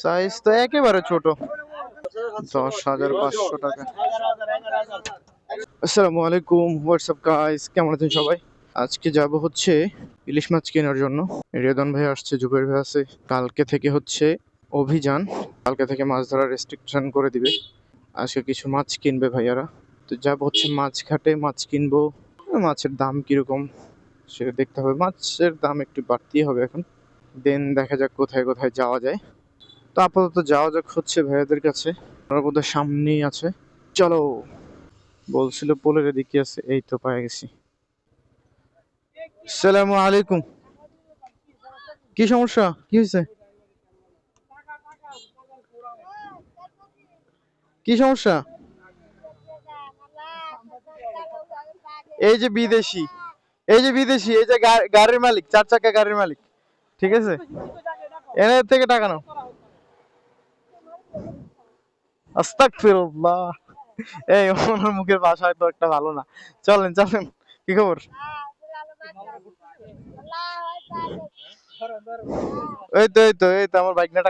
Size তো একেবারে ছোট। দশ হাজার পাঁচশো টাকা। আসসালামু আলাইকুম। হোয়াটসঅ্যাপ গাইস কেমন আছেন সবাই? আজকে যাব হচ্ছে ইলিশ মাছ কেনার জন্য। রেদন ভাই আসছে, জুবের ভাই আছে। কালকে থেকে হচ্ছে অভিযান। কালকে থেকে মাছ ধরার রেস্ট্রিকশন করে দিবে। আজকে কিছু মাছ কিনবে ভাইয়ারা। তো যাব হচ্ছে মাছ ঘাটে, মাছ কিনবো। মাছের দাম কীরকম, সেটা দেখতে হবে। মাছের দাম একটু বাড়তেই হবে এখন। দেন দেখা যাক কোথায় কোথায় যাওয়া যায়। তো আপাতত যাওয়া যাক হচ্ছে ভাইয়াদের কাছে। বোধহয় সামনেই আছে। চলো, বলছিল পোলের এদিকে আছে, এই তো পায়ে গেছি। সালামু আলাইকুম। কি সমস্যা? কি হয়েছে? কি সমস্যা? এই যে বিদেশি, এই যে বিদেশি, এই যে গাড়ির মালিক, চার চাকা গাড়ির মালিক, ঠিক আছে? এনের থেকে টাকা নাও। আস্তাগফিরুল্লাহ। এই, ওনার মুখের ভাষা তো একটা ভালো না। চলেন চলেন, কি খবর? এই তো এই তো এই তো, আমার বাইক না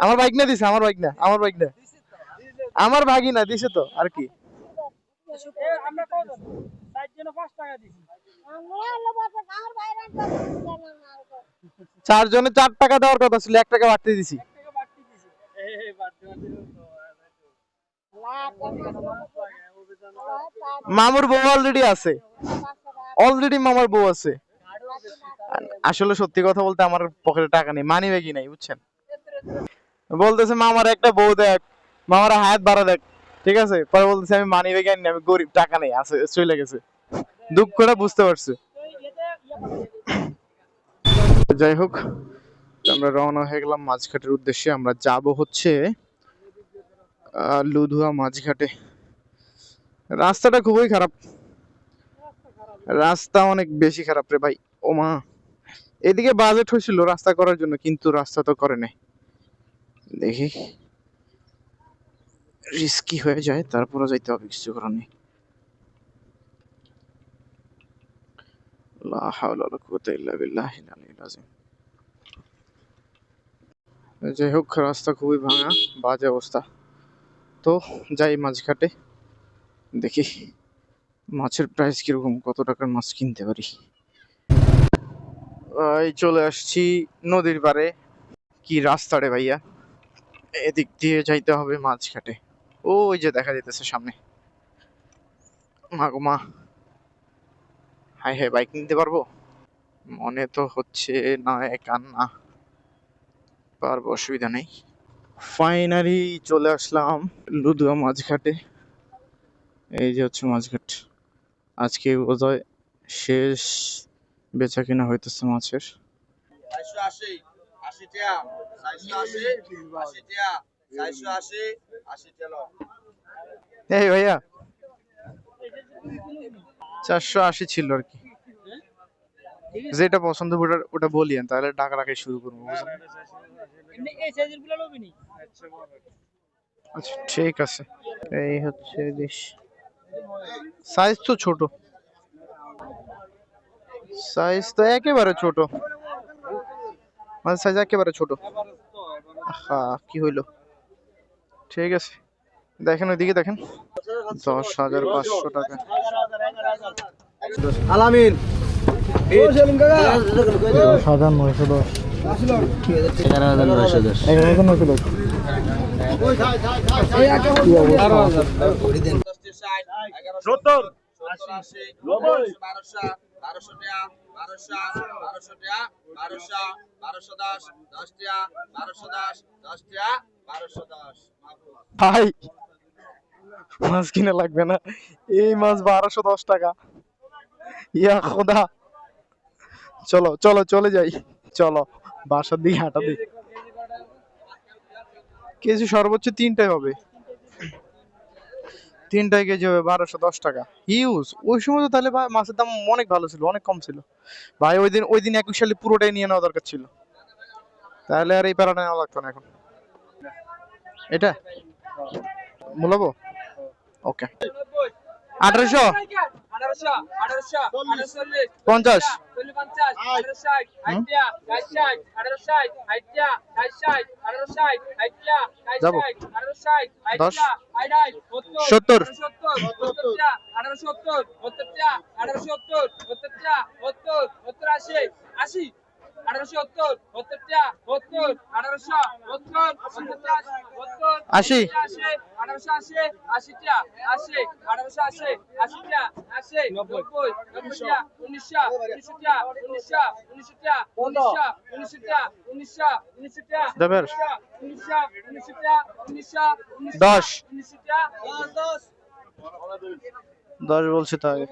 আমার বাইক না দিছে, আমার বাইক না আমার বাইক না আমার ভাগি না দিছে তো, আর কি। চারজনে চার টাকা দেওয়ার কথা ছিল, এক টাকা বাড়তে দিছি টাকা বাড়তি দিছি এই বাড়তি বাড়তি মামুর বউ অলরেডি আছে। অলরেডি মামার বউ আছে। আসলে সত্যি কথা বলতে আমার পকেটে টাকা নেই মানি ব্যাগই নাই, বুঝছেন? বলতেছে, মামার একটা বউ দেখ, মামার হায়াত বাড়া দেখ। ঠিক আছে? পরে বলতেছে, আমি মানি ব্যাগ আনি আমি গরিব, টাকা নেই, আছে, চলে গেছে। দুঃখটা বুঝতে পারছে। যাই হোক আমরা রওনা হয়ে গেলাম মাঝঘাটের উদ্দেশ্যে। আমরা যাব হচ্ছে লুধুয়া মাঝঘাটে। রাস্তাটা খুবই খারাপ। রাস্তা অনেক বেশি খারাপ রে ভাই। ও মা। এদিকে বাজেট হয়েছিল রাস্তা করার জন্য, কিন্তু রাস্তা তো করে নাই। দেখি। রিস্কি হয়ে যায় তারপরে যাইতে হবে, কিছু করার নেই। লা হাওলা ওয়ালা কুওয়াতা ইল্লা বিল্লাহিল আলিয়্যিল আযীম। যাই হোক, রাস্তা খুবই ভাঙা, বাজে অবস্থা। তো যাই মাঝঘাটে, দেখি মাছের প্রাইস কীরকম, কত টাকার মাছ কিনতে পারি। এই চলে আসছি নদীর পাড়ে। কি রাস্তা রে ভাইয়া। এদিক দিয়ে যাইতে হবে মাঝঘাটে। ওই যে দেখা যেতেছে সামনে। মা গো মা। হাই হাই বাইক নিতে পারব? মনে তো হচ্ছে না একান না। পারব অসুবিধা নেই। ফাইনালি চলে আসলাম লুদুয়া মাঝঘাটে এই যে হচ্ছে মাছঘাট। আজকে বোধহয় শেষ বেচা কিনা হইতেছে মাছের। এই ভাইয়া চারশো আশি ছিল আর কি। যেটা পছন্দ ওটা ওটা বলিয়েন তাহলে টাকা রাখাই শুরু করব এই গুলো লবি আচ্ছা ঠিক আছে। এই হচ্ছে ডিশ সাইজ তো ছোট। সাইজ তো একেবারে ছোট। মানে সাইজ একেবারে ছোট। হ্যাঁ কি হইল? ঠিক আছে। দেখেন ওইদিকে দেখেন। দশ হাজার পাঁচশো টাকা। আলামিন। দশ হাজার নয়শো দশ। এগারো হাজার নয়শো দশ। এগারো হাজার নয়শো দশ সত্তর। বারোশো বারোশো টাকা বারোশো বারোশো টাকা বারোশো বারোশো দশ দশ টাকা বারোশো দশ দশ টাকা বারোশো দশ ভাই মাছ কিনে লাগবে না। এই মাছ বারোশো দশ টাকা। ইয়া খোদা। চলো চলো চলে যাই। চলো। বাসার দিকে হাঁটা দিই কেজি সর্বোচ্চ তিনটাই হবে তিনটায় কেজি হবে বারোশো দশ টাকা হিউজ ওই সময় তো তাহলে ভাই মাছের দাম অনেক ভালো ছিল অনেক কম ছিল ভাই ওই দিন ওই দিন একুশ সালে পুরোটাই নিয়ে নেওয়া দরকার ছিল তাহলে আর এই প্যারাটা নেওয়া লাগতো না এখন এটা মূলাবো ওকে আঠারোশো পঞ্চাশ আইটিয়া যাব। দশ। সত্তর। আঠারো সত্তর আঠারো সত্তর আশি আশি আশি। আঠারোশো আশি আশিটা আশি আঠারোশো আশি আশিটা আশি নব্বই নব্বইটা উনিশশো উনিশশোটা উনিশশো উনিশশোটা উনিশশো উনিশশোটা উনিশশো উনিশশোটা উনিশশো উনিশশোটা উনিশশো উনিশশো দশ। উনিশশোটা দশ দশ তো আগে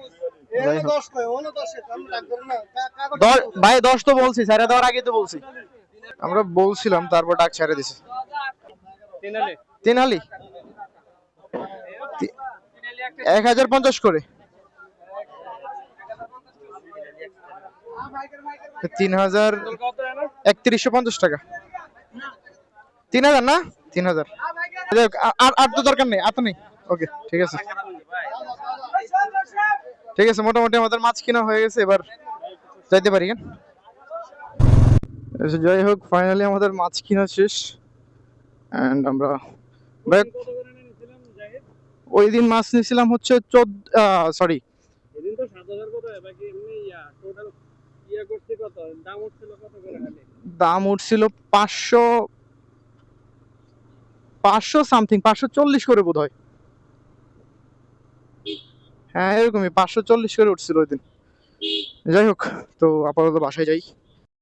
ভাই দশ তো বলছি ছেড়ে দেওয়ার আগে তো বলছি। আমরা বলছিলাম তারপর ডাক ছেড়ে দিছে। তিন এক হাজার পঞ্চাশ করে। তিন হাজার একত্রিশশো পঞ্চাশ টাকা। তিন হাজার না? তিন হাজার। আর আর তো দরকার নেই আর তো নেই। ওকে ঠিক আছে। ঠিক আছে মোটামুটি আমাদের মাছ কিনা হয়ে গেছে এবার যাইতে পারি কেন আচ্ছা, যাই হোক ফাইনালি আমাদের মাছ কিনা শেষ। অ্যান্ড আমরা ওই দিন মাছ নিয়েছিলাম হচ্ছে চোদ্দ সরি দাম উঠছিল পাঁচশো পাঁচশো সামথিং পাঁচশো চল্লিশ করে বোধ হয় হ্যাঁ এরকমই। পাঁচশো চল্লিশ করে উঠছিল ওই দিন। যাই হোক তো আপাতত বাসায় যাই।